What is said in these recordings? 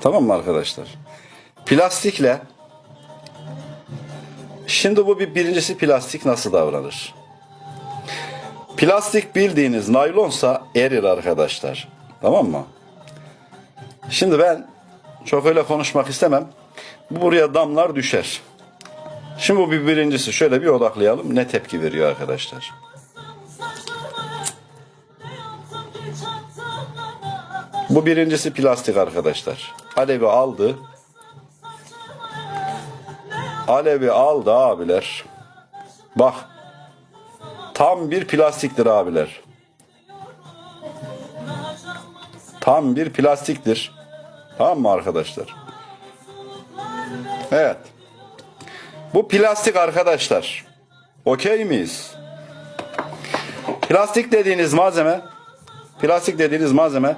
Tamam mı arkadaşlar? Plastikle Şimdi bu bir birincisi plastik nasıl davranır? Plastik bildiğiniz naylonsa erir arkadaşlar. Tamam mı? Şimdi ben çok öyle konuşmak istemem. Bu buraya damlar düşer. Şimdi bu bir birincisi. Şöyle bir odaklayalım. Ne tepki veriyor arkadaşlar? Bu birincisi plastik arkadaşlar. Alevi aldı. Alevi aldı abiler. Bak. Tam bir plastiktir abiler. Tam bir plastiktir. Tamam mı arkadaşlar? Evet. Bu plastik arkadaşlar. Okey miyiz? Plastik dediğiniz malzeme plastik dediğiniz malzeme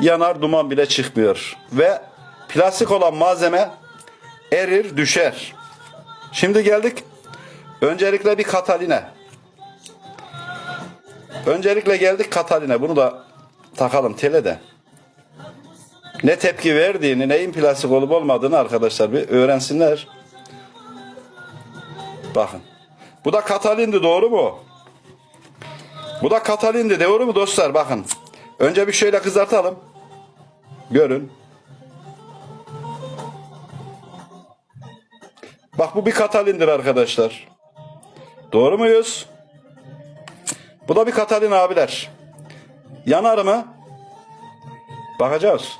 yanar duman bile çıkmıyor. Ve plastik olan malzeme erir düşer. Şimdi geldik öncelikle bir Kataline. Öncelikle geldik Kataline. Bunu da takalım tele de. Ne tepki verdiğini, neyin plastik olup olmadığını arkadaşlar bir öğrensinler. Bakın. Bu da Katalindi doğru mu? Bu da Katalindi doğru mu dostlar? Bakın. Önce bir şöyle kızartalım. Görün. Bak bu bir Katalindir arkadaşlar. Doğru muyuz? Bu da bir Katalin abiler. Yanar mı? Bakacağız.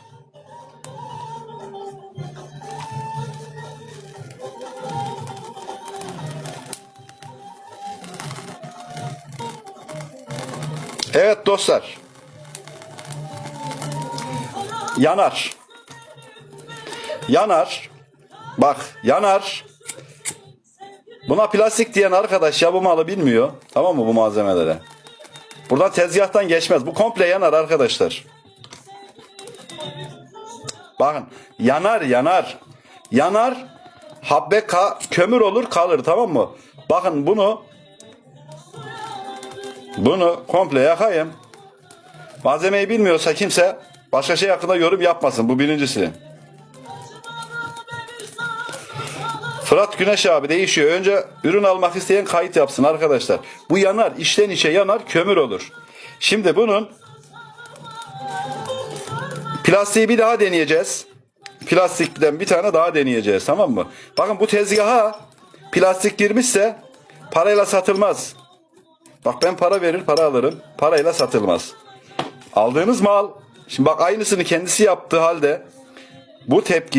Evet dostlar. Yanar. Yanar. Bak yanar. Buna plastik diyen arkadaş ya bu malı bilmiyor. Tamam mı bu malzemelere? Buradan tezgahtan geçmez. Bu komple yanar arkadaşlar. Bakın yanar yanar. Yanar. Habbe ka- kömür olur kalır tamam mı? Bakın bunu bunu komple yakayım. Malzemeyi bilmiyorsa kimse başka şey hakkında yorum yapmasın. Bu birincisi. Fırat Güneş abi değişiyor. Önce ürün almak isteyen kayıt yapsın arkadaşlar. Bu yanar. içten içe yanar. Kömür olur. Şimdi bunun plastiği bir daha deneyeceğiz. Plastikten bir tane daha deneyeceğiz. Tamam mı? Bakın bu tezgaha plastik girmişse parayla satılmaz. Bak ben para verir para alırım. Parayla satılmaz. Aldığınız mal. Şimdi bak aynısını kendisi yaptığı halde bu tepki